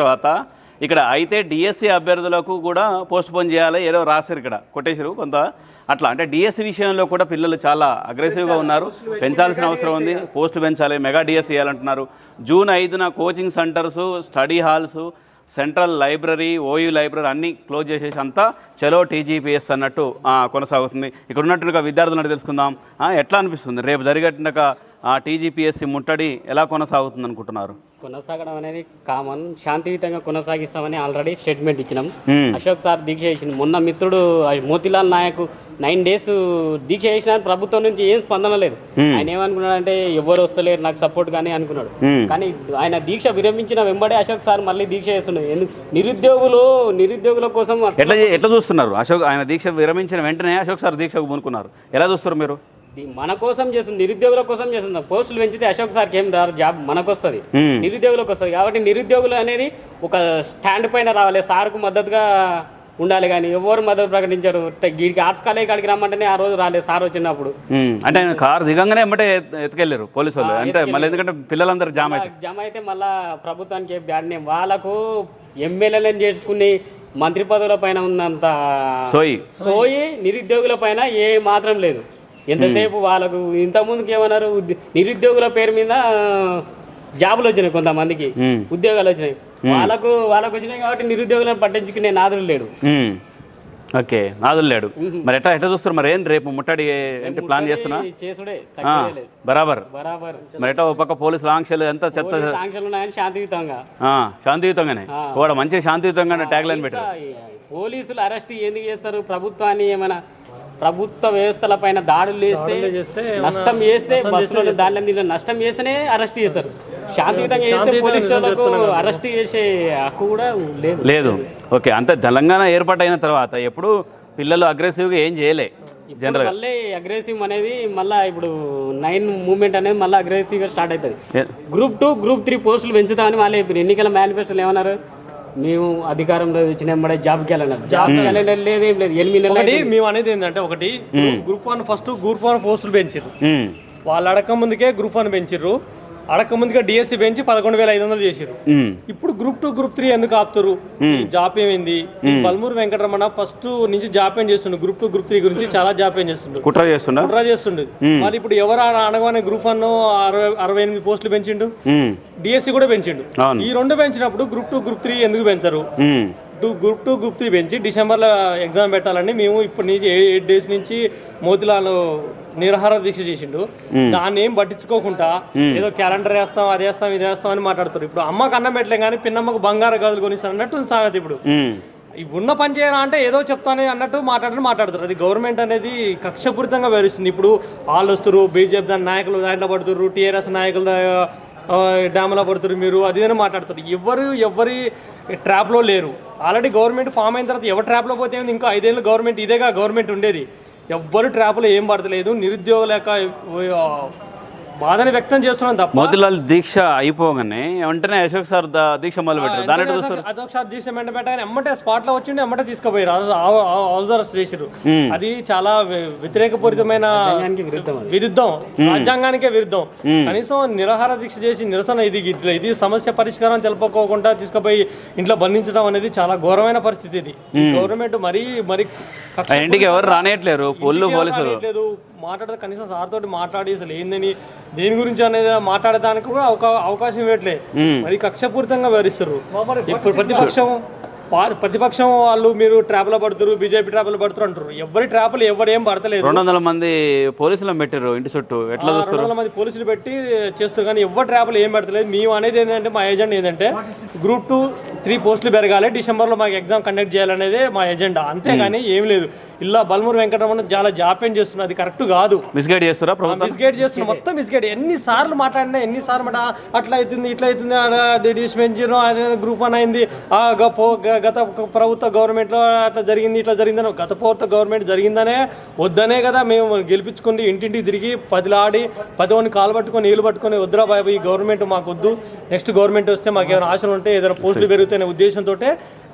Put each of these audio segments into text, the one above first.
తర్వాత ఇక్కడ అయితే డిఎస్సి అభ్యర్థులకు కూడా పోస్ట్ పోన్ చేయాలి ఏదో రాశారు ఇక్కడ కొట్టేశారు కొంత అట్లా. అంటే డిఎస్సి విషయంలో కూడా పిల్లలు చాలా అగ్రెసివ్గా ఉన్నారు. పెంచాల్సిన అవసరం ఉంది. పోస్టులు పెంచాలి మెగా డిఎస్సి చేయాలంటున్నారు జూన్ ఐదున coaching centres study halls central library OU library అన్నీ క్లోజ్ చేసేసి అంతా చలో టీజీపీఎస్ అన్నట్టు ఆ, కొనసాగుతుంది. ఇక్కడ ఉన్నట్టుగా విద్యార్థులను తెలుసుకుందాం. ఎట్లా అనిపిస్తుంది? రేపు జరిగేట్టుగా టీజీపీఎస్సీ ముట్టడి ఎలా కొనసాగుతుంది అనుకుంటున్నారు? కొనసాగడం అనేది కామన్. శాంతియుతంగా కొనసాగిస్తామని ఆల్రెడీ స్టేట్మెంట్ ఇచ్చినాం. అశోక్ సార్ దీక్ష చేసింది మొన్న మిత్రుడు ఆ మోతిలాల్ నాయక్ నైన్ డేస్ దీక్ష చేసిన ప్రభుత్వం నుంచి ఏం స్పందన లేదు. ఆయన ఏమనుకున్నాడంటే ఎవరు వస్తలేరు నాకు సపోర్ట్ కానీ అనుకున్నాడు. కానీ ఆయన దీక్ష విరమించిన వెంబడే అశోక్ సార్ మళ్ళీ దీక్ష చేస్తున్నాడు నిరుద్యోగులు నిరుద్యోగుల కోసం ఎట్లా ఎట్లా చూస్తున్నారు? అశోక్ ఆయన దీక్ష విరమించిన వెంటనే అశోక్ సార్ దీక్షకు పూనుకున్నారు. ఎలా చూస్తారు మీరు? మన కోసం చేస్తుంది నిరుద్యోగుల కోసం చేస్తుంది. పోస్టులు పెంచితే అశోక్ సార్కి ఏం రాదు జాబ్ మనకు వస్తుంది. నిరుద్యోగులకు వస్తుంది. కాబట్టి నిరుద్యోగులు అనేది ఒక స్టాండ్ పైన రావాలి. సార్కు మద్దతుగా ఉండాలి కానీ ఎవరు మద్దతు ప్రకటించారు. వీడికి ఆర్ట్స్ కాలేజ్ కాడికి రమ్మంటేనే ఆ రోజు రాలేదు సార్ వచ్చినప్పుడు. అంటే ఆయన కారు దిగంగానే ఎత్- ఎత్తుకెళ్ళారు పోలీసు వాళ్ళు అంటే మళ్ళీ ఎందుకంటే పిల్లలందరూ జామ్ అయితే. జమ అయితే మళ్ళా ప్రభుత్వానికి బ్యాడ్ నేమ్. వాళ్ళకు ఎమ్మెల్యేలను చేసుకుని మంత్రి పదవుల పైన ఉన్నంత సోయి. సోయి నిరుద్యోగుల పైన ఏ మాత్రం లేదు. ఎంతసేపు వాళ్ళకు ఇంతకుముందుకు ఏమన్నారు? నిరుద్యోగుల పేరు మీద జాబులు వచ్చినాయి కొంతమందికి. ఉద్యోగాలు వచ్చినాయి. వాళ్ళకు వాళ్ళకు వచ్చినాయి కాబట్టి నిరుద్యోగులను పట్టించుకునే నాదులు లేడు. ఓకే. నాదులు లేడు. మరి ఎట్లా ఎట్లా చూస్తారు మరి ఏం రేపు ముట్టడి ఏంటి ప్లాన్ చేస్తున్నా? బరాబర్. బరాబర్. మరి ఎట్లా ఒక పక్క పోలీసులు ఆంక్షలు ఎంత చెత్త పోలీస్ ఆంక్షలు ఉన్నాయని శాంతియుతంగా. శాంతియుతంగానే. కూడా మంచి శాంతియుతంగానే ట్యాగ్ లైన్ పెట్టారు పోలీసులు అరెస్ట్ ఎందుకు చేస్తారు? ప్రభుత్వాన్ని ఏమైనా ప్రభుత్వ వ్యవస్థల పైన దాడులు చేస్తే నష్టం చేస్తే బస్సులో దాని దీనిలో నష్టం చేస్తేనే అరెస్ట్ చేస్తారు. శాంతియుతంగా చేస్తే పోలీసు వాళ్ళకు అరెస్ట్ చేసే హక్కు కూడా లేదు. లేదు. ఓకే అంతే తెలంగాణ ఏర్పాటైన తర్వాత ఎప్పుడు పిల్లలు అగ్రెసివ్గా ఏం చేయలే ఇప్పుడు మళ్ళీ అగ్రెసివ్ అనేది మళ్ళీ ఇప్పుడు నైన్ మూవ్మెంట్ అనేది మళ్ళీ అగ్రెసివ్గా స్టార్ట్ అవుతుంది. గ్రూప్ టూ గ్రూప్ త్రీ పోస్టులు పెంచుతామని వాళ్ళు ఇప్పుడు ఎన్నికల మేనిఫెస్టోలు ఏమన్నారు? మేము అధికారంలో వచ్చిన వెంబడే జాబ్కి వెళ్ళన్నారు జాబ్ క్యాలెండర్ లేదు ఏం లేదు. ఎనిమిది నెలలు ఒకటి మేము అనేది ఏంటంటే ఒకటి group one first group one పోస్టులు పెంచారు వాళ్ళు అడక ముందుకే గ్రూప్ వన్ పెంచారు అడక ముందుగా డిఎస్సి పెంచి పదకొండు వేల ఐదు వందలు చేసారు ఇప్పుడు గ్రూప్ టూ గ్రూప్ త్రీ ఎందుకు ఆపుతారు? ఏమైంది? ఈ బల్మూరు వెంకటరమణ ఫస్ట్ నుంచి జాప్యం చేస్తుండు? గ్రూప్ టూ గ్రూప్ త్రీ గురించి చాలా జాప్యం చేస్తుండు? కుట్ర చేస్తుండ? కుట్ర చేస్తుండు. మరి ఇప్పుడు ఎవరు అనగానే గ్రూప్ వన్ అరవై అరవై ఎనిమిది పోస్టులు పెంచిండు? డిఎస్సి కూడా పెంచిండు. ఈ రెండు పెంచినప్పుడు గ్రూప్ టూ గ్రూప్ త్రీ ఎందుకు పెంచరు? గ్రూప్ టూ గ్రూప్ త్రీ పెంచి డిసెంబర్లో ఎగ్జామ్ పెట్టాలని మేము ఇప్పటి నుంచి ఎయిట్ డేస్ నుంచి మోతిలాల్ నిరాహార దీక్ష చేసిండు. దాన్ని ఏం పట్టించుకోకుండా ఏదో క్యాలెండర్ వేస్తాం అది వేస్తాం ఇది వేస్తాం అని మాట్లాడుతారు. ఇప్పుడు అమ్మకు అన్నం పెట్టలే కానీ పిన్నమ్మకు బంగారు గదులు కొనిస్తాను అన్నట్టు సామెత ఇప్పుడు. ఉన్న పని చేయరా అంటే ఏదో చెప్తానే అన్నట్టు మాట్లాడని మాట్లాడతారు. అది గవర్నమెంట్ అనేది కక్షపూరితంగా వివరిస్తుంది ఇప్పుడు వాళ్ళు వస్తారు బీజేపీ దాని నాయకులు దాంట్లో పడుతున్నారు టీఆర్ఎస్ నాయకులు డ్యామ్లో పడుతురు మీరు అది మాట్లాడుతారు మాట్లాడతారు ఎవరు ఎవరి ట్రాప్లో లేరు. ఆల్రెడీ గవర్నమెంట్ ఫామ్ అయిన తర్వాత ఎవరు ట్రాప్లో పోతే ఏముంది? ఇంకా ఐదేళ్ళు గవర్నమెంట్ ఇదేగా గవర్నమెంట్ ఉండేది. ఎవ్వరు ట్రాప్లో ఏం పడతలేదు. నిరుద్యోగ లేక బాధని వ్యక్తం చేస్తున్నాం తప్ప. మోతిలాల్ దీక్ష అయిపోగానే వెంటనే అశోక్ సార్ దీక్ష మొదలు పెట్టారు. దాని ఎట్లా చూస్తారు? అదొకసారి తీసి వెంట పెట్టగానే ఎమ్మటే స్పాట్లో వచ్చిండి ఎమ్మటే తీసుకుపోయారు చేసారు. అది చాలా వ్య- వ్యతిరేకపూరితమైన. విరుద్ధం రాజ్యాంగానికే విరుద్ధం. కనీసం నిరాహార దీక్ష చేసి నిరసన ఇది ఇట్లా ఇది సమస్య పరిష్కారం తెలుపుకోకుండా తీసుకుపోయి ఇంట్లో బంధించడం అనేది చాలా ఘోరమైన పరిస్థితి ఇది. గవర్నమెంట్ మరీ మరి కక్ష ఆ ఇంటికి ఎవరు రానియట్లేరు పొల్లు పోలీసులు. మాట్లాడితే కనీసం సార్ తోటి మాట్లాడి అసలు ఏందని దేని గురించి అనేది మాట్లాడడానికి కూడా అవకా- అవకాశం ఇవ్వట్లే. మ్మ్. మరి కక్షపూరితంగా వివరిస్తారు. ఇప్పుడు ప్రతిపక్షం ప్రతిపక్షం వాళ్ళు మీరు ట్రాప్లో పడుతురు బీజేపీ ట్రాప్లో పడుతురు అంటారు. ఎవరి ట్రాప్లు ఎవరు ఏం పడతలేదు. రెండు వందల మంది పోలీసులను పెట్టారు ఇంటి చుట్టూ. ఎట్లా రెండు వందల మంది పోలీసులు పెట్టి చేస్తారు కానీ ఎవరు ట్రాప్లు ఏం పెడతలేదు. మేము అనేది ఏంటంటే మా ఎజెండా ఏంటంటే గ్రూప్ టూ త్రీ పోస్టులు పెరగాలి. డిసెంబర్లో మాకు ఎగ్జామ్ కండక్ట్ చేయాలనేదే మా ఎజెండా అంతేగాని ఏం లేదు. ఇలా బల్మూరు వెంకటరమణ చాలా జాప్యం చేస్తున్నారు. అది కరెక్ట్ కాదు. మిస్గైడ్ చేస్తారా మిస్గైడ్ చేస్తున్నా మొత్తం మిస్గైడ్ ఎన్ని సార్లు మాట్లాడినా ఎన్ని సార్లు మాట అట్లా అవుతుంది ఇట్లా అవుతుంది డిస్పెన్షన్ గ్రూప్ వన్ అయింది. గత ప్రభుత్వ గవర్నమెంట్లో అట్లా జరిగింది ఇట్లా జరిగిందని గత ప్రభుత్వ గవర్నమెంట్ జరిగిందనే వద్దనే కదా మేము గెలిపించుకుంది. ఇంటింటికి తిరిగి పదిలాడి పదివని కాలు పట్టుకొని నీళ్ళు పట్టుకొని వద్దురా బాబు ఈ గవర్నమెంట్ మాకు వద్దు నెక్స్ట్ గవర్నమెంట్ వస్తే మాకు ఏమైనా ఆశలు ఉంటే ఏదైనా పోస్టులు పెరుగుతాయనే ఉద్దేశంతో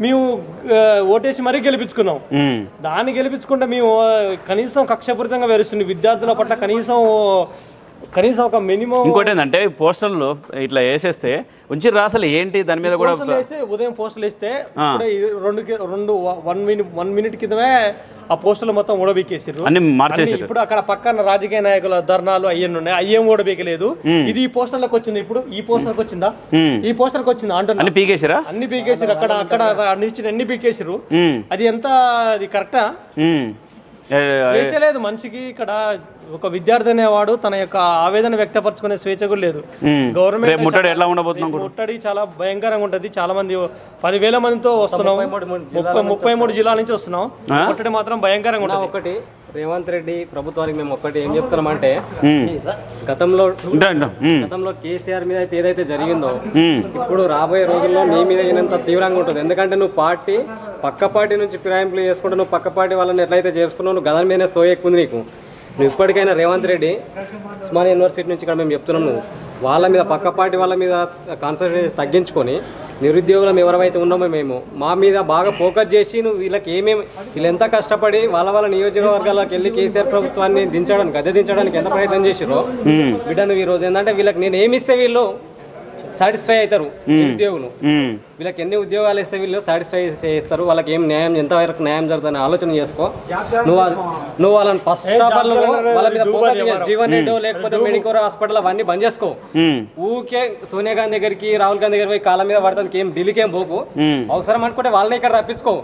మేము ఓటేసి మరీ గెలిపించుకున్నాం. దాన్ని గెలిపించుకుంటే మేము కనీసం కక్షపూరితంగా వేరుస్తుంది. విద్యార్థుల పట్ల కనీసం కనీసం ఒక మినిమం ఇంకోటి ఏంటంటే పోస్టర్లు ఇట్లా వేసేస్తే ఉంచి అసలు ఏంటి దాని మీద కూడా వేస్తే ఉదయం పోస్టులు వేస్తే రెండు రెండు వన్ మినిట్ వన్ మినిట్ కిందమే ఆ పోస్టులు మొత్తం ఊడబీకేసారు అన్ని మార్చేసారు ఇప్పుడు అక్కడ పక్కన రాజకీయ నాయకుల ధర్నాలు అయ్యన్ని ఉన్నాయి. అయ్యేం ఊడబీకలేదు. ఇది ఈ పోస్టర్లకు వచ్చింది ఇప్పుడు? ఈ పోస్టర్కి వచ్చిందా. ఈ పోస్టర్కి వచ్చిందా అంటున్నా. అన్ని పీకేసారా? అన్ని పీకేసారు అక్కడ అక్కడ నిలిచిన అన్ని పీకేసారు. అది ఎంత అది కరెక్టా? లేదు మనిషికి ఇక్కడ. ఒక విద్యార్థి అనేవాడు తన యొక్క ఆవేదన వ్యక్తపరచుకునే స్వేచ్ఛ కూడా లేదు. గవర్నమెంట్ ముట్టడి ఎట్లా ఉండబోతున్నాం ముట్టడి చాలా భయంకరంగా ఉంటది. చాలా మంది పదివేల మందితో వస్తున్నాం. ముప్పై ముప్పై మూడు జిల్లాల నుంచి వస్తున్నాం. ముట్టడి మాత్రం భయంకరంగా ఉంటది. ఒకటి రేవంత్ రెడ్డి ప్రభుత్వానికి మేము ఒకటి ఏం చెప్తున్నామంటే. గతంలో. గతంలో కేసీఆర్ మీద అయితే ఏదైతే జరిగిందో. ఇప్పుడు రాబోయే రోజుల్లో నీ మీద అయినంత తీవ్రంగా ఉంటుంది. ఎందుకంటే నువ్వు పార్టీ పక్క పార్టీ నుంచి ఫిరాయింపులు చేసుకుంటే నువ్వు పక్క పార్టీ వాళ్ళని ఎట్లయితే చేసుకున్నావు నువ్వు గదల మీదనే సో ఎక్కువ ఉంది నీకు. నువ్వు ఇప్పటికైనా రేవంత్ రెడ్డి ఉస్మానియా యూనివర్సిటీ నుంచి ఇక్కడ మేము చెప్తున్నాం నువ్వు వాళ్ళ మీద పక్క పార్టీ వాళ్ళ మీద కాన్సన్ట్రేషన్ తగ్గించుకొని నిరుద్యోగులం ఎవరైతే ఉన్నామో మేము మా మీద బాగా ఫోకస్ చేసి నువ్వు వీళ్ళకి ఏమేమి వీళ్ళు ఎంత కష్టపడి వాళ్ళ వాళ్ళ నియోజకవర్గాలకు వెళ్ళి కేసీఆర్ ప్రభుత్వాన్ని దించడానికి గద్దె దించడానికి ఎంత ప్రయత్నం చేసిరో బిడ్డ నువ్వు ఈ రోజు ఏంటంటే వీళ్ళకి నేను ఏమి ఇస్తే వీళ్ళు సాటిస్ఫై అవుతారు నిరుద్యోగులు మ్మ్. వీళ్ళకి ఎన్ని ఉద్యోగాలు ఇస్తే వీళ్ళు సాటిస్ఫై చేస్తారు వాళ్ళకి ఏం న్యాయం ఎంతవరకు న్యాయం జరుగుతుందని ఆలోచన చేసుకో నువ్వు నువ్వు వాళ్ళని ఫస్ట్ ఆఫ్ ఆల్ నువ్వు వాళ్ళ మీద. జీవన్ రెడ్డి లేకపోతే మెడికోర్ హాస్పిటల్ అవన్నీ బంద్ చేసుకో. ఊకే సోనియా గాంధీ దగ్గరికి రాహుల్ గాంధీ దగ్గరికి పోయి కాళ్ళ మీద పడతానికి ఏం ఢిల్లీకి ఏం పోకు. అవసరం అనుకుంటే వాళ్ళని ఇక్కడ రప్పించుకో.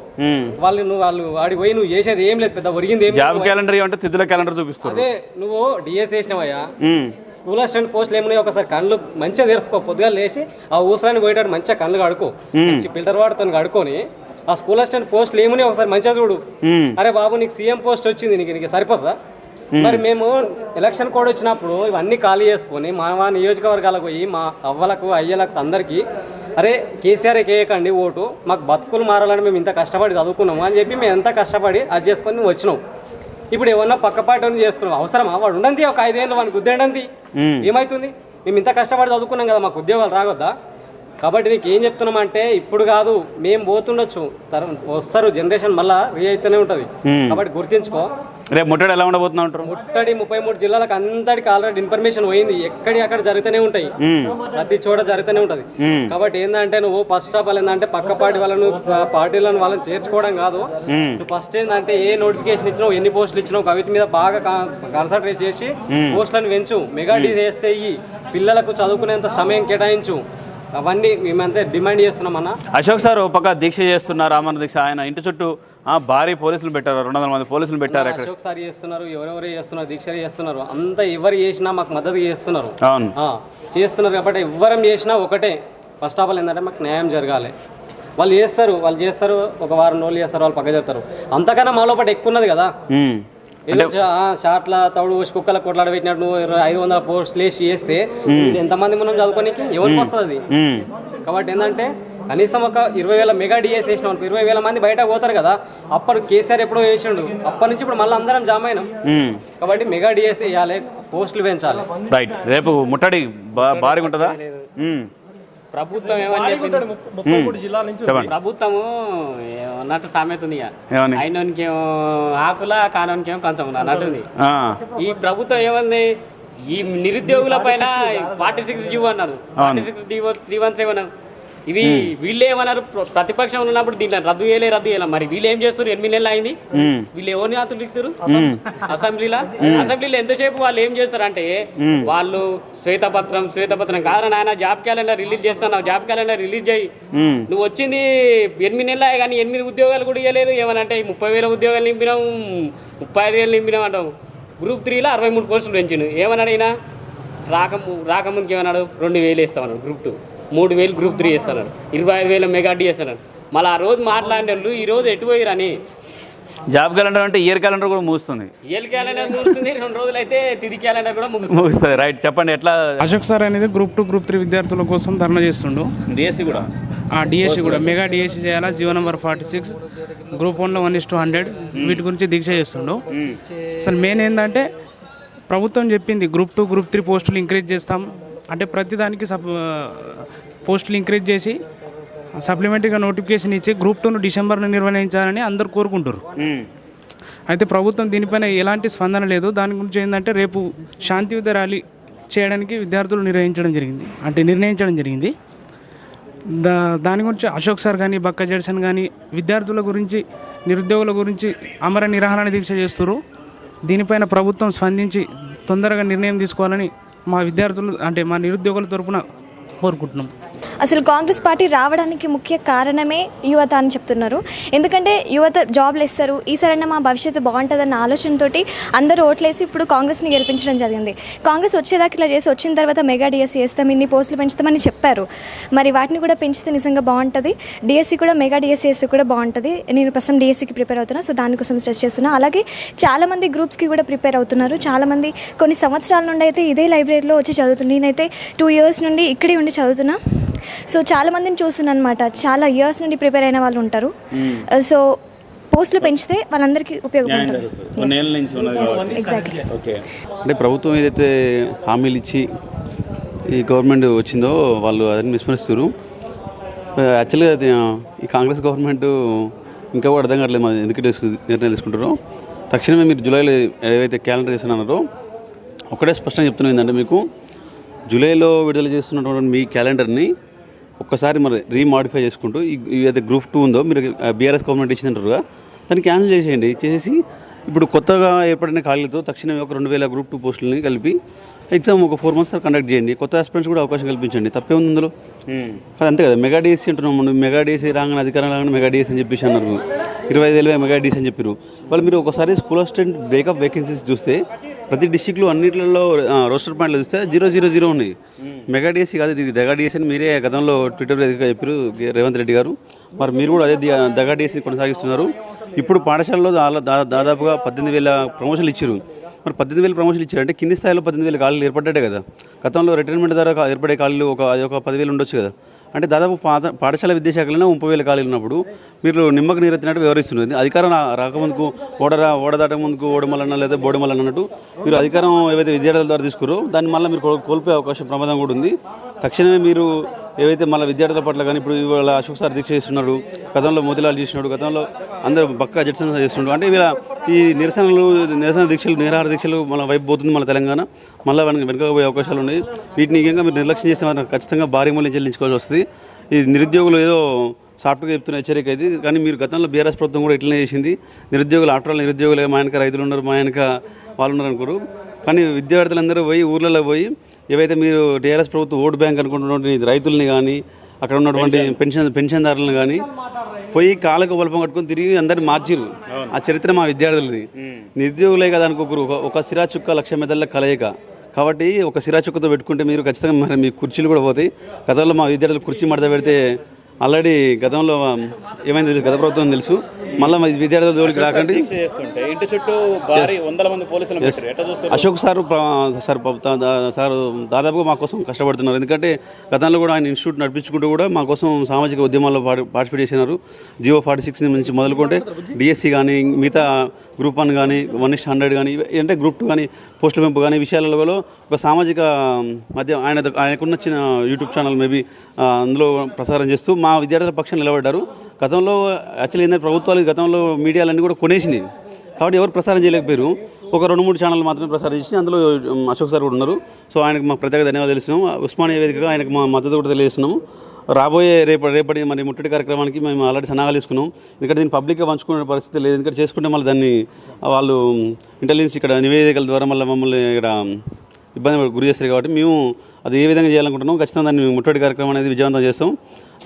వాళ్ళు నువ్వు వాళ్ళు ఆడికి పోయి నువ్వు చేసేది ఏం లేదు పెద్ద ఒరిగింది ఏం. జాబ్ క్యాలెండర్ ఇవ్వంటే తిథుల క్యాలెండర్ చూపిస్తారు అదే నువ్వు డిఎస్ వేసినావయ్యా మ్మ్. స్కూల్ అసిస్టెంట్ పోస్టులు ఏమున్నాయి ఒకసారి కళ్ళు మంచిగా తెరుచుకో పొద్దుగా లేచి ఆ ఊసరాన్ని పోయేటట్టు మంచిగా కళ్ళు కడుకో మంచి ఫిల్టర్ వాడుతో కడుక్కొని ఆ స్కూల్ అసిస్టెంట్ పోస్టులు ఏమున్నాయి ఒకసారి మంచిగా చూడు. అరే బాబు నీకు సీఎం పోస్ట్ వచ్చింది నీకు నీకు సరిపోతుందా? మరి మేము ఎలక్షన్ కోడ్ వచ్చినప్పుడు ఇవన్నీ ఖాళీ చేసుకొని మా మా నియోజకవర్గాలకు పోయి మా అవ్వలకు అయ్యలకు అందరికీ అరే కేసీఆర్ వేయకండి ఓటు మాకు బతుకులు మారాలని మేము ఇంత కష్టపడి చదువుకున్నాము అని చెప్పి మేము ఎంత కష్టపడి అది చేసుకొని మేము వచ్చినాం. ఇప్పుడు ఏమన్నా పక్క పాటని చేసుకున్నాం. అవసరమా? వాడు ఉండండి ఒక ఐదేళ్ళు వాడికి ఉద్దేండి మ్మ్. ఏమవుతుంది మేము ఇంత కష్టపడి చదువుకున్నాం కదా మాకు ఉద్యోగాలు రాగొద్దా? కాబట్టి నీకు ఏం చెప్తున్నామంటే ఇప్పుడు కాదు మేము పోతుండొచ్చు. తర వస్తారు జనరేషన్ మళ్ళా రీ అయితేనే ఉంటుంది. కాబట్టి గుర్తించుకో. రేపు ముట్టడి ఎలా ఉండబోతున్నా ఉంటారు ముట్టడి ముప్పై మూడు జిల్లాలకు అంతటికి ఆల్రెడీ ఇన్ఫర్మేషన్ పోయింది. ఎక్కడి అక్కడ జరుగుతూనే ఉంటాయి. ప్రతి చోట జరుగుతూనే ఉంటుంది. కాబట్టి ఏంటంటే నువ్వు ఫస్ట్ ఆఫ్ ఆల్ ఏంటంటే పక్క పార్టీ వాళ్ళను పార్టీలను వాళ్ళని చేర్చుకోవడం కాదు. నువ్వు ఫస్ట్ ఏంటంటే ఏ నోటిఫికేషన్ ఇచ్చినావు ఎన్ని పోస్టులు ఇచ్చినావు వీటి మీద బాగా కాన్సన్ట్రేట్ చేసి పోస్టులను పెంచు. మెగా డీ చేసేయి పిల్లలకు చదువుకునేంత సమయం కేటాయించు. అవన్నీ మేమంతే డిమాండ్ చేస్తున్నాం అన్న. అశోక్ సార్ ఒక పక్క దీక్ష చేస్తున్నారు రామన్న దీక్ష ఆయన ఇంటి చుట్టూ ఆ, భారీ పోలీసులు పెట్టారు రెండు వందల మంది పోలీసులు పెట్టారు అశోక్ సార్ చేస్తున్నారు ఎవరెవరు చేస్తున్నారు దీక్షలు చేస్తున్నారు అంతా ఎవరు చేసినా మాకు మద్దతు చేస్తున్నారు. అవును. చేస్తున్నారు కాబట్టి ఎవ్వరం చేసినా ఒకటే. ఫస్ట్ ఆఫ్ ఆల్ ఏంటంటే మాకు న్యాయం జరగాలి. వాళ్ళు చేస్తారు వాళ్ళు చేస్తారు ఒక వారం రోజులు చేస్తారు వాళ్ళు పక్క చెప్తారు. అంతకన్నా మాలో పాటు ఎక్కువ ఉన్నది కదా. షాట్ల తౌడు పోసి కుక్కల కొట్లాడ పెట్టినట్టు నువ్వు ఐదు వందల పోస్టులు వేసి చేస్తే ఎంతమంది మనం చదువుకోనికి? ఎవరికి వస్తుంది. కాబట్టి ఏంటంటే కనీసం ఒక ఇరవై వేల మెగా డిఎస్ వేసినాం ఇరవై వేల మంది బయటకు పోతారు కదా అప్పుడు కేసీఆర్ ఎప్పుడో వేసిండు. అప్పటి నుంచి ఇప్పుడు మళ్ళీ అందరం జామ్ అయినాం. కాబట్టి మెగా డిఎస్ వేయాలి పోస్టులు పెంచాలి. రైట్. రేపు ముట్టడి భారీగా ఉంటుందా. ప్రభుత్వం ఏమని చెప్పింది? జిల్లాల నుంచి చెప్పండి. ప్రభుత్వము అన్నట్టు సామెత ఉంది ఇక. ఏమని? అయినోనికి ఏమో ఆకుల కానోనికి ఏమో కొంచెం ఉంది. అన్నట్టుంది ఆ. ఈ ప్రభుత్వం ఏమంది ఈ నిరుద్యోగుల పైన ఫార్టీ సిక్స్ జీవో అన్నారు. Forty six GO three one seven ఇవి వీళ్ళు ఏమన్నారు? ప్ర- ప్రతిపక్షం ఉన్నప్పుడు దీంట్లో రద్దు చేయలే రద్దు చేయలే. మరి వీళ్ళు ఏం చేస్తారు ఎనిమిది నెలలు అయింది. వీళ్ళు ఎవరిని మ్మ్. అసెంబ్లీలో? అసెంబ్లీలో ఎంతసేపు వాళ్ళు ఏం చేస్తారంటే వాళ్ళు శ్వేతపత్రం శ్వేతపత్రం కాదని ఆయన జాబ్ క్యాలెండర్ రిలీజ్ చేస్తున్నావు జాబ్ క్యాలెండర్ రిలీజ్ చేయి. నువ్వు వచ్చింది ఎనిమిది నెలలే కానీ ఎనిమిది ఉద్యోగాలు కూడా ఇవ్వలేదు ఏమనంటే ముప్పై వేల ఉద్యోగాలు నింపినాం ముప్పై ఐదు వేలు నింపినాం అంటాం. గ్రూప్ త్రీలో అరవై మూడు పోస్టులు పెంచిండు. ఏమన్నాడు ఈయన? రాక రాకముందుకు ఏమన్నాడు రెండు వేలు వేస్తామన్నాడు గ్రూప్ టూ. మూడు వేలు గ్రూప్ త్రీ వేస్తున్నాడు ఇరవై ఐదు వేల మెగా డి వేస్తున్నాడు మళ్ళీ ఆ రోజు మాట్లాడిన వాళ్ళు ఈ రోజు ఎటు పోయిరని జాబ్ క్యాలెండర్ అంటే ఇయర్ క్యాలెండర్ కూడా మూస్తుంది. ఏల్ క్యాలెండర్ ముగుస్తుంది రెండు రోజులు అయితే తిది క్యాలెండర్ కూడా ముగుస్తుంది ముగుస్తుంది రైట్. చెప్పండి ఎట్లా? అశోక్ సార్ అనేది గ్రూప్ టూ గ్రూప్ త్రీ విద్యార్థుల కోసం ధర్నా చేస్తుండు. డిఎస్సి కూడా. ఆ డిఎస్సి కూడా. మెగా డిఎస్సి చేయాలా? GO number forty six group వన్లో వన్ ఇస్ టూ హండ్రెడ్. వీటి గురించి దీక్ష చేస్తుండు. అసలు మెయిన్ ఏంటంటే ప్రభుత్వం చెప్పింది గ్రూప్ టూ గ్రూప్ త్రీ పోస్టులు ఇంక్రీజ్ చేస్తాం. అంటే ప్రతిదానికి సబ్ పోస్టులు ఇంక్రీజ్ చేసి సప్లిమెంటరీగా నోటిఫికేషన్ ఇచ్చి గ్రూప్ టూను డిసెంబర్లో నిర్వహించాలని అందరు కోరుకుంటారు. అయితే ప్రభుత్వం దీనిపైన ఎలాంటి స్పందన లేదు. దాని గురించి ఏంటంటే రేపు శాంతియుత ర్యాలీ చేయడానికి విద్యార్థులు నిర్వహించడం జరిగింది. అంటే నిర్ణయించడం జరిగింది. దా దాని గురించి అశోక్ సార్ కానీ బక్క జడ్సన్ కానీ విద్యార్థుల గురించి నిరుద్యోగుల గురించి అమర నిరాహరణ దీక్ష చేస్తారు దీనిపైన ప్రభుత్వం స్పందించి తొందరగా నిర్ణయం తీసుకోవాలని మా విద్యార్థులు అంటే మా నిరుద్యోగుల తరపున కోరుకుంటున్నాం. అసలు కాంగ్రెస్ పార్టీ రావడానికి ముఖ్య కారణమే యువత అని చెప్తున్నారు. ఎందుకంటే యువత జాబ్లు ఇస్తారు ఈసారైనా మా భవిష్యత్తు బాగుంటుందన్న ఆలోచనతోటి అందరూ ఓట్లేసి ఇప్పుడు కాంగ్రెస్ని గెలిపించడం జరిగింది. కాంగ్రెస్ వచ్చేదాకా ఇలా చేసి వచ్చిన తర్వాత మెగా డిఎస్సీ వేస్తాం ఇన్ని పోస్టులు పెంచుతామని చెప్పారు. మరి వాటిని కూడా పెంచితే నిజంగా బాగుంటుంది. డిఎస్సీ కూడా మెగా డిఎస్సీ వేస్తే కూడా బాగుంటుంది. నేను ప్రస్తుతం డిఎస్సీకి ప్రిపేర్ అవుతున్నా సో దానికోసం స్ట్రెస్ చేస్తున్నా. అలాగే చాలామంది గ్రూప్స్కి కూడా ప్రిపేర్ అవుతున్నారు. చాలామంది కొన్ని సంవత్సరాల నుండి అయితే ఇదే లైబ్రరీలో వచ్చి చదువుతున్నాను నేనైతే టూ ఇయర్స్ నుండి ఇక్కడే ఉండి చదువుతున్నా. సో చాలా మందిని చూస్తున్నాను అనమాట చాలా ఇయర్స్ నుండి ప్రిపేర్ అయిన వాళ్ళు ఉంటారు. సో పోస్టులు పెంచితే వాళ్ళందరికీ ఉపయోగపడుతుంది. ఎగ్జాక్ట్లీ అంటే ప్రభుత్వం ఏదైతే హామీలు ఇచ్చి ఈ గవర్నమెంట్ వచ్చిందో వాళ్ళు అదని విస్మరిస్తారు యాక్చువల్గా ఈ కాంగ్రెస్ గవర్నమెంట్ ఇంకా కూడా అర్థం కావట్లేదు మరి ఎందుకు నిర్ణయం తీసుకుంటారో తక్షణమే మీరు జూలైలో ఏవైతే క్యాలెండర్ వేస్తున్నారో ఒకటే స్పష్టంగా చెప్తున్నాను ఏంటంటే మీకు జూలైలో విడుదల చేస్తున్నటువంటి మీ క్యాలెండర్ని ఒక్కసారి మరి రీమాడిఫై చేసుకుంటూ ఈ- ఏదైతే గ్రూప్ టూ ఉందో మీరు బీఆర్ఎస్ గవర్నమెంట్ ఇచ్చిందంటారుగా దాన్ని క్యాన్సిల్ చేసేయండి. చేసి ఇప్పుడు కొత్తగా ఏర్పడిన ఖాళీలతో తక్షణమే ఒక రెండు వేల గ్రూప్ టూ పోస్టులని కలిపి ఎగ్జామ్ ఒక ఫోర్ మంత్స్ కండక్ట్ చేయండి. కొత్త ఆస్పిరెంట్స్ కూడా అవకాశం కల్పించండి. తప్పే ఉంది అందులో. కాదు అంతే కదా. మెగా డిఎస్సీ అంటున్నాం మెగా డిఎస్సీ రాగానే అధికారం రాగానే మెగా డిఎస్సీ అని చెప్పేసి అన్నారు. ఇరవై ఐదు వేల మెగా అని చెప్పారు వాళ్ళు మీరు ఒకసారి స్కూల్ అసిస్టెంట్ బ్రేకప్ వేకెన్సీస్ చూస్తే ప్రతి డిస్టిక్లో అన్నింటిలో రోస్టర్ పాయింట్లు చూస్తే జీరో జీరో జీరో ఉన్నాయి. మెగా డిఎస్సీ కాదు ఇది దగా డిఎస్సీ అని మీరే గతంలో ట్విట్టర్ వేదికగా చెప్పారు రేవంత్ రెడ్డి గారు. మరి మీరు కూడా అదే ది- దగా డిఎస్సీ కొనసాగిస్తున్నారు. ఇప్పుడు పాఠశాలలో దాదాపుగా పద్దెనిమిది వేల ప్రమోషన్లు ఇచ్చారు మరి పద్దెనిమిది వేలు ప్రమోషన్ ఇచ్చారంటే కింది స్థాయిలో పద్దెనిమిది వేలు ఖాళీలు ఏర్పడ్డాయి కదా. గతంలో రిటైర్మెంట్ ద్వారా ఏర్పడే ఖాళీలు ఒక అది ఒక పదివేలు ఉండొచ్చు కదా. అంటే దాదాపు పాత పాఠశాల విద్యాశాఖలోనే ముప్పై వేల ఖాళీలు ఉన్నప్పుడు మీరు నిమ్మకు నీరెత్తినట్టు వ్యవహరిస్తున్నారు అధికారం రాకముందుకు ఓడరా ఓడదాట ముందుకు ఓడమలన్న లేదా బోడమలన్న అన్నట్టు మీరు అధికారం ఏవైతే విద్యార్థుల ద్వారా తీసుకురో దాన్ని మళ్ళీ మీరు కోల్పోయే అవకాశం ప్రమాదం కూడా ఉంది. తక్షణమే మీరు ఏవైతే మళ్ళీ విద్యార్థుల పట్ల కానీ ఇప్పుడు ఇవాళ అశోక్ సార్ దీక్ష చేస్తున్నాడు గతంలో మోతిలాల్ చేసినాడు గతంలో అందరూ బక్క జడ్సన్ చేస్తున్నాడు అంటే ఇలా ఈ నిరసనలు నిరసన దీక్షలు నిరాహార దీక్షలు మన వైపు పోతుంది మన తెలంగాణ. మళ్ళీ వెనక పోయే అవకాశాలు ఉన్నాయి. వీటిని ఇంకా మీరు నిర్లక్ష్యం చేస్తే మాత్రం ఖచ్చితంగా భారీ మూల్యం చెల్లించుకోవాల్సి వస్తుంది. ఈ నిరుద్యోగులు ఏదో సాఫ్ట్గా చెప్తున్న హెచ్చరిక ఇది. కానీ మీరు గతంలో బీఆర్ఎస్ ప్రభుత్వం కూడా ఇట్లనే చేసింది. నిరుద్యోగులు ఆఫ్టర్ ఆల్ మా వెనక రైతులు ఉన్నారు మా వెనక వాళ్ళు ఉన్నారు అనుకోరు. కానీ విద్యార్థులందరూ పోయి ఊర్లలో పోయి ఏవైతే మీరు టీఆర్ఎస్ ప్రభుత్వం ఓటు బ్యాంక్ అనుకుంటున్నటువంటి రైతుల్ని కానీ అక్కడ ఉన్నటువంటి పెన్షన్. పెన్షన్దారులను కానీ పోయి కాళ్ళకు బలపం కట్టుకొని తిరిగి అందరిని మార్చిరు ఆ చరిత్ర మా విద్యార్థులది. నిరుద్యోగులే కదా అనుకోకరు ఒక- ఒక సిరా చుక్క లక్ష మెదళ్ళ కలయిక. కాబట్టి ఒక సిరా చుక్కతో పెట్టుకుంటే మీరు ఖచ్చితంగా మరి మీ కుర్చీలు కూడా పోతాయి. గతంలో మా విద్యార్థులు కుర్చీ మడత పెడితే ఆల్రెడీ గతంలో ఏమైంది తెలుసు గత ప్రభుత్వం తెలుసు. మళ్ళీ విద్యార్థుల జోలికి రాకండి. ఇంటి చుట్టూ భారీ వందల మంది పోలీసులు పెట్టారు ఎట్లా చూస్తారు? అశోక్ సార్ సార్ సార్ దాదాపుగా మా కోసం కష్టపడుతున్నారు. ఎందుకంటే గతంలో కూడా ఆయన ఇన్స్టిట్యూట్ నడిపించుకుంటూ కూడా మా కోసం సామాజిక ఉద్యమాల్లో పాటి- పార్టిసిపేట్ చేసినారు. జియో ఫార్టీ సిక్స్ నుంచి మొదలుకుంటే డిఎస్సి కానీ మిగతా గ్రూప్ వన్ కానీ వన్ ఇస్ట్ హండ్రెడ్ కానీ అంటే గ్రూప్ టూ కానీ పోస్టుల పెంపు కానీ విషయాలలో ఒక సామాజిక మధ్య ఆయన ఆయనకున్న చిన్న యూట్యూబ్ ఛానల్ మేబీ అందులో ప్రసారం చేస్తూ మా విద్యార్థుల పక్షాన్ని నిలబడ్డారు. గతంలో యాక్చువల్లీ ఏంటంటే ప్రభుత్వాలు గతంలో మీడియాలన్నీ కూడా కొనేసినాయి కాబట్టి ఎవరు ప్రసారం చేయలేకపోయారు. ఒక రెండు మూడు ఛానల్ మాత్రమే ప్రసారం చేసి అందులో అశోక్ సార్ కూడా ఉన్నారు. సో ఆయనకు మా ప్రత్యేక ధన్యవాదాలు తెలుస్తున్నాము. ఉస్మానియా వేదికగా ఆయనకు మా మద్దతు కూడా తెలియజేస్తున్నాము. రాబోయే రేపటి రేపటి మరి ముట్టడి కార్యక్రమానికి మేము ఆల్రెడీ సన్నాహాలు తీసుకున్నాం. ఎందుకంటే దీన్ని పబ్లిక్గా పంచుకునే పరిస్థితి లేదు. ఎందుకంటే చేసుకుంటే మళ్ళీ దాన్ని వాళ్ళు ఇంటెలిజెన్స్ ఇక్కడ నివేదికల ద్వారా మళ్ళీ మమ్మల్ని ఇక్కడ ఇబ్బంది గురి చేస్తారు కాబట్టి మేము అది ఏ విధంగా చేయాలనుకుంటున్నాం ఖచ్చితంగా దాన్ని ముట్టడి కార్యక్రమం అనేది విజయవంతం చేస్తాం.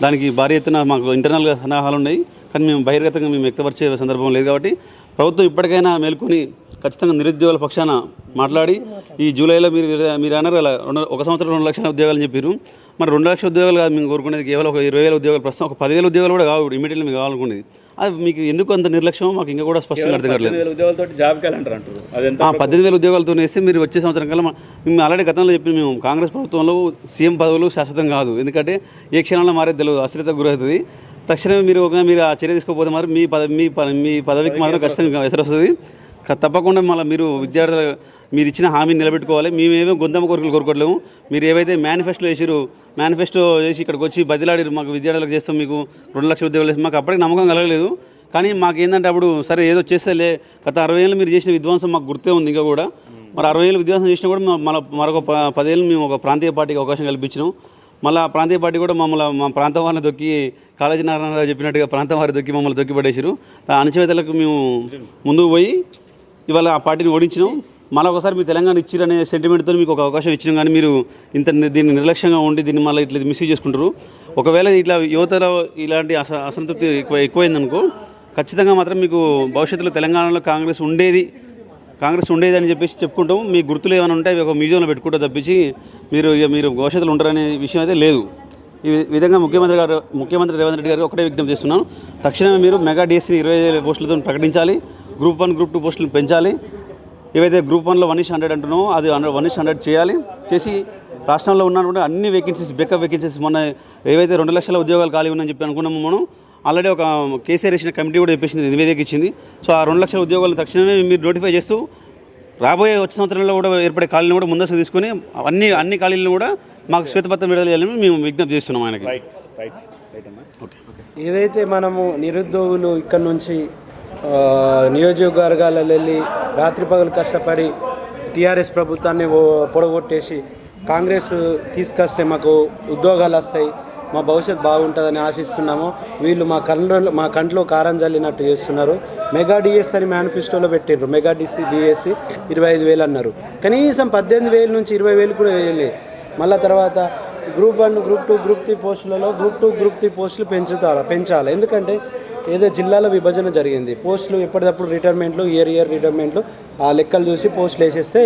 దానికి భారీ ఎత్తున మాకు ఇంటర్నల్గా సన్నాహాలు ఉన్నాయి. కానీ మేము బహిర్గతంగా మేము వ్యక్తపరిచే సందర్భం లేదు కాబట్టి ప్రభుత్వం ఇప్పటికైనా మేల్కొని ఖచ్చితంగా నిరుద్యోగుల పక్షాన మాట్లాడి ఈ జూలైలో మీరు మీరు అన్నారు అలా రెండు ఒక సంవత్సరం రెండు లక్షల ఉద్యోగాలు అని చెప్పారు మరి రెండు లక్షల ఉద్యోగాలు కాదు మేము కోరుకునేది కేవలం ఒక ఇరవై వేల ఉద్యోగాలు ప్రస్తుతం ఒక పదివేల ఉద్యోగాలు కూడా కావు ఇమీడియట్లీ మీకు కావాలనుకునేది. అది మీకు ఎందుకు అంత నిర్లక్ష్యం? మాకు ఇంకా కూడా స్పష్టంగా అర్థం కావట్లేదు. పద్దెనిమిది వేల ఉద్యోగాలతో వేస్తే మీరు వచ్చే సంవత్సరం కల్లా మేము ఆల్రెడీ గతంలో చెప్పి మేము కాంగ్రెస్ ప్రభుత్వంలో సీఎం పదవులు శాశ్వతం కాదు. ఎందుకంటే ఏ క్షణంలో మారేది తెలియదు అశ్రద్ధ గురవుతుంది. తక్షణమే మీరు ఒక మీరు ఆ చర్య తీసుకోకపోతే మాత్రం మీ పద మీ మీ పదవికి మాత్రం ఖచ్చితంగా ఎసరు వస్తుంది క- తప్పకుండా మళ్ళీ మీరు విద్యార్థులు మీరు ఇచ్చిన హామీని నిలబెట్టుకోవాలి. మేమేమో గొంతమ్మ కోరికలు కోరుకోవట్లేము మీరు ఏవైతే మేనిఫెస్టో వేసారు మేనిఫెస్టో చేసి ఇక్కడికి వచ్చి బదిలాడి మాకు విద్యార్థులకు చేస్తాం మీకు రెండు లక్షల ఉద్యోగాలు చేస్తాం మాకు అప్పటికి నమ్మకం కలగలేదు. కానీ మాకు ఏంటంటే అప్పుడు సరే ఏదో చేస్తేలే గత అరవై ఏళ్ళు మీరు చేసిన విధ్వంసం మాకు గుర్తే ఉంది ఇంకా కూడా. మరి అరవై ఏళ్ళు విధ్వంసం చేసినా కూడా మన మరొక పదేళ్ళు మేము ఒక ప్రాంతీయ పార్టీకి అవకాశం కల్పించినాం. మళ్ళీ ఆ ప్రాంతీయ పార్టీ కూడా మమ్మల్ని మా ప్రాంతం వారిని దొక్కి కాళేజీ నారాయణరావు చెప్పినట్టుగా ప్రాంతం వారి దొక్కి మమ్మల్ని దొక్కి పడేసారు ఆ అణచివేతలకు మేము ముందుకు పోయి ఇవాళ ఆ పార్టీని ఓడించినాం. మళ్ళీ ఒకసారి మీరు తెలంగాణ ఇచ్చిరనే సెంటిమెంట్తో మీకు ఒక అవకాశం ఇచ్చినాం. కానీ మీరు ఇంత దీన్ని నిర్లక్ష్యంగా ఉండి దీన్ని మళ్ళీ ఇట్లా మిస్యూజ్ చేసుకుంటారు ఒకవేళ ఇట్లా యువతలో ఇలాంటి అస అసంతృప్తి ఎక్కువ ఎక్కువైందనుకో ఖచ్చితంగా మాత్రం మీకు భవిష్యత్తులో తెలంగాణలో కాంగ్రెస్ ఉండేది కాంగ్రెస్ ఉండేది అని చెప్పేసి చెప్పుకుంటాం మీ గుర్తులు ఏమైనా ఉంటే అవి ఒక మ్యూజియంలో పెట్టుకుంటూ తప్పించి మీరు ఇక మీరు భవిష్యత్తులో ఉంటారనే విషయం అయితే లేదు. ఈ విధంగా ముఖ్యమంత్రి గారు ముఖ్యమంత్రి రేవంత్ రెడ్డి గారు ఒకటే విజ్ఞప్తి చేస్తున్నాను. తక్షణమే మీరు మెగా డిఎస్సీ ఇరవై వేల పోస్టులతో ప్రకటించాలి. గ్రూప్ వన్ గ్రూప్ టూ పోస్టులను పెంచాలి. ఏవైతే గ్రూప్ వన్లో వన్ ఇస్ హండ్రెడ్ అంటున్నామో అది వన్ ఇస్ హండ్రెడ్ చేయాలి. చేసి రాష్ట్రంలో ఉన్నటువంటి అన్ని వేకెన్సీస్ బెకప్ వేకెన్సీస్ మొన్న ఏవైతే రెండు లక్షల ఉద్యోగాలు ఖాళీ ఉన్నాయని చెప్పి అనుకున్నాము మనం ఆల్రెడీ ఒక కేసీఆర్ ఇచ్చిన కమిటీ కూడా చెప్పేసింది నివేదిక ఇచ్చింది. సో ఆ రెండు లక్షల ఉద్యోగాలను తక్షణమే మీరు నోటిఫై చేస్తూ రాబోయే వచ్చే సంవత్సరంలో కూడా ఏర్పడే ఖాళీలను కూడా ముందస్తు తీసుకొని అన్ని అన్ని ఖాళీలను కూడా మాకు శ్వేతపత్రం విడుదల చేయాలని మేము విజ్ఞప్తి చేస్తున్నాం ఆయనకి. ఏదైతే మనము నిరుద్యోగులు ఇక్కడ నుంచి ఆ, నియోజకవర్గాలలో వెళ్ళి రాత్రి పగలు కష్టపడి టీఆర్ఎస్ ప్రభుత్వాన్ని ఓ- పొడగొట్టేసి కాంగ్రెస్ తీసుకొస్తే మాకు ఉద్యోగాలు వస్తాయి. మా భవిష్యత్ బాగుంటుందని ఆశిస్తున్నాము. వీళ్ళు మా కంట్లో మా కంట్లో కారం జల్లినట్టు చేస్తున్నారు. మెగా డిఎస్ అని మేనిఫెస్టోలో పెట్టిండ్రు మెగా డిసి డిఎస్సి ఇరవై ఐదు వేలు అన్నారు. కనీసం పద్దెనిమిది వేల నుంచి ఇరవై వేలు కూడా వేయలే. మళ్ళా తర్వాత group one group two group three పోస్టులలో group two group three పోస్టులు పెంచుతారు పెంచాలి. ఎందుకంటే ఏదో జిల్లాల విభజన జరిగింది. పోస్టులు ఎప్పటికప్పుడు రిటైర్మెంట్లు ఇయర్ ఇయర్ రిటైర్మెంట్లు ఆ లెక్కలు చూసి పోస్టులు వేసేస్తే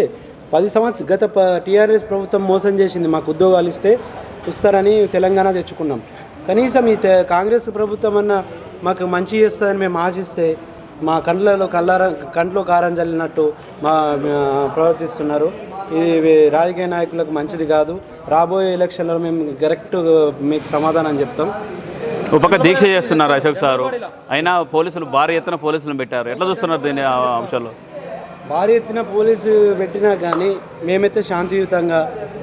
పది సంవత్సరం గత టీఆర్ఎస్ ప్రభుత్వం మోసం చేసింది. మాకు ఉద్యోగాలు ఇస్తే ఇస్తారని తెలంగాణ తెచ్చుకున్నాం. కనీసం ఈ కాంగ్రెస్ ప్రభుత్వం అన్న మాకు మంచి చేస్తుందని మేము ఆశిస్తే మా కండ్లలో కల్లార కంట్లో కారం చల్లినట్టు మా ప్రవర్తిస్తున్నారు. ఇది రాజకీయ నాయకులకు మంచిది కాదు. రాబోయే ఎలక్షన్లో మేము కరెక్ట్ మీకు సమాధానం చెప్తాం. ఒక దీక్ష చేస్తున్నారు అశోక్ సారు. అయినా పోలీసులు భారీ ఎత్తున పోలీసులను పెట్టారు. ఎట్లా చూస్తున్నారు దీని ఆ అంశాలు భారీ ఎత్తున పోలీసు పెట్టినా కానీ మేమైతే శాంతియుతంగా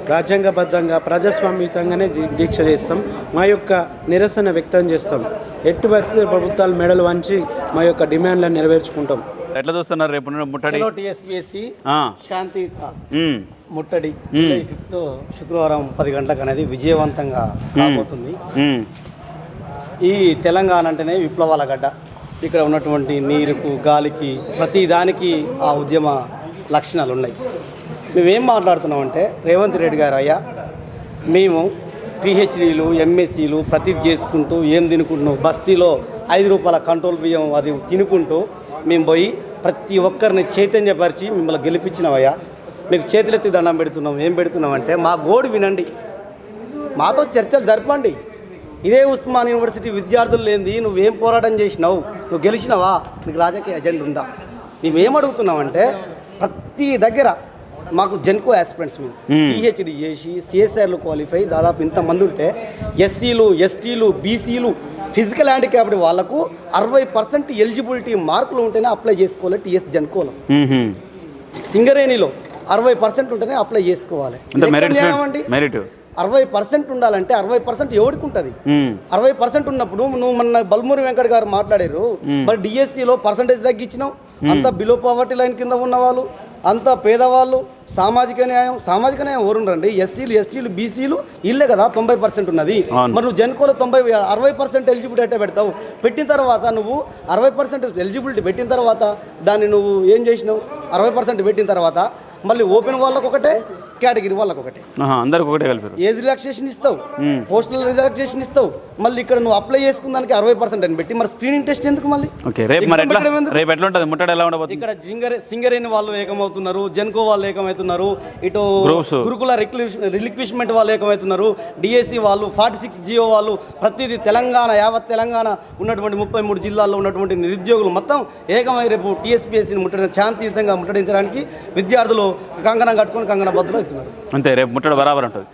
రాజ్యాంగబద్ధంగా ప్రజాస్వామ్యయుతంగానే దీ- దీక్ష చేస్తాం. మా యొక్క నిరసన వ్యక్తం చేస్తాం. ఎట్టి పరిస్థితుల్లో ప్రభుత్వాలు మెడలు వంచి మా యొక్క డిమాండ్లను నెరవేర్చుకుంటాం. ఎట్లా చూస్తున్నారు రేపు నుండి ముట్టడి? టీఎస్పీఎస్సి ఆ, శాంతి ఉమ్, ముట్టడి. ఫిఫ్త్ శుక్రవారం పది గంటలకు అనేది విజయవంతంగా కాబోతుంది ఈ తెలంగాణ అంటేనే విప్లవాల గడ్డ. ఇక్కడ ఉన్నటువంటి నీరుకు గాలికి ప్రతి దానికి ఆ ఉద్యమ లక్షణాలు ఉన్నాయి. మేమేం మాట్లాడుతున్నామంటే రేవంత్ రెడ్డి గారు అయ్యా మేము పిహెచ్డీలు ఎంఎస్సీలు ప్రతి చేసుకుంటూ ఏం తినుకుంటున్నాం బస్తీలో ఐదు రూపాయల కంట్రోల్ బియ్యం అది తినుకుంటూ మేము పోయి ప్రతి ఒక్కరిని చైతన్యపరిచి మిమ్మల్ని గెలిపించినామయ్యా. మీకు చేతులెత్తి దండం పెడుతున్నాం. ఏం పెడుతున్నామంటే మా గోడు వినండి. మాతో చర్చలు జరపండి. ఇదే ఉస్మాన్ యూనివర్సిటీ విద్యార్థులు లేనిది నువ్వేం పోరాటం చేసినావు? నువ్వు గెలిచినావా? నీకు రాజకీయ ఎజెండా ఉందా? మేమేం అడుగుతున్నామంటే ప్రతి దగ్గర మాకు జెన్కో ఆస్పిరెంట్స్ మేము. పిహెచ్డి చేసి సిఎస్ఆర్లు క్వాలిఫై దాదాపు ఇంతమంది ఉంటే ఎస్సీలు ఎస్టీలు బీసీలు ఫిజికల్ హ్యాండిక్యాప్డ్ వాళ్ళకు అరవై పర్సెంట్ ఎలిజిబిలిటీ మార్కులు ఉంటేనే అప్లై చేసుకోవాలి టీఎస్ జెన్కోలో. సింగరేణిలో అరవై పర్సెంట్ ఉంటేనే అప్లై చేసుకోవాలి. అరవై పర్సెంట్ ఉండాలంటే అరవై పర్సెంట్ ఎవరికి ఉంటుంది అరవై పర్సెంట్ ఉన్నప్పుడు నువ్వు మన బల్మూరి వెంకట్ గారు మాట్లాడారు. మరి డిఎస్సిలో పర్సంటేజ్ తగ్గించినావు అంత బిలో పావర్టీ లైన్ కింద ఉన్న వాళ్ళు అంత పేదవాళ్ళు సామాజిక న్యాయం సామాజిక న్యాయం ఎవరుండండి ఎస్సీలు ఎస్టీలు బీసీలు ఇల్లే కదా తొంభై పర్సెంట్ ఉన్నది. మరి నువ్వు జన్కోలో తొంభై అరవై పర్సెంట్ ఎలిజిబిలిటీ అయితే పెడతావు? పెట్టిన తర్వాత నువ్వు అరవై పర్సెంట్ ఎలిజిబిలిటీ పెట్టిన తర్వాత దాన్ని నువ్వు ఏం చేసినావు? అరవై పర్సెంట్ పెట్టిన తర్వాత మళ్ళీ ఓపెన్ వాళ్ళకు ఒకటే కేటగిరీ వాళ్ళకు ఒకటే అందరికి ఒకటే కలిపారు. ఏజ్ రిలాక్సేషన్ ఇస్తావు. పోస్టల్ రిలాక్సేషన్ ఇస్తావు. మళ్ళీ ఇక్కడ నువ్వు అప్లై చేసుకున్న దానికి అరవై పర్సెంట్ అని పెట్టి మరి స్క్రీనింగ్ టెస్ట్ ఎందుకు మళ్ళీ? ఓకే రేపు మరి Exam ఎట్లా? పెట్టడం ఎందుకు? రేపు ఎట్లా ఉంటుంది? ముట్టడి ఎలా ఉండబోతుంది? ఇక్కడ జింగరే సింగరేణి వాళ్ళు ఏకమవుతున్నారు జెన్కో వాళ్ళు ఏకమవుతున్నారు ఇటు. గురుకుల రిలిక్విష్మెంట్ వాళ్ళు ఏకమవుతున్నారు డిఎస్సి వాళ్ళు ఫార్టీ సిక్స్ జియో వాళ్ళు ప్రతిదీ తెలంగాణ యావత్ తెలంగాణ ఉన్నటువంటి ముప్పై మూడు జిల్లాల్లో ఉన్నటువంటి నిరుద్యోగులు మొత్తం ఏకమై రేపు టీఎస్పీఎస్సీని ముట్టడి శాంతియుతంగా ముట్టడించడానికి విద్యార్థులు కంకణం కట్టుకొని కంకణ బద్దులు అవుతున్నారు అంతే రేపు ముట్టడి బరాబర్ ఉంటుంది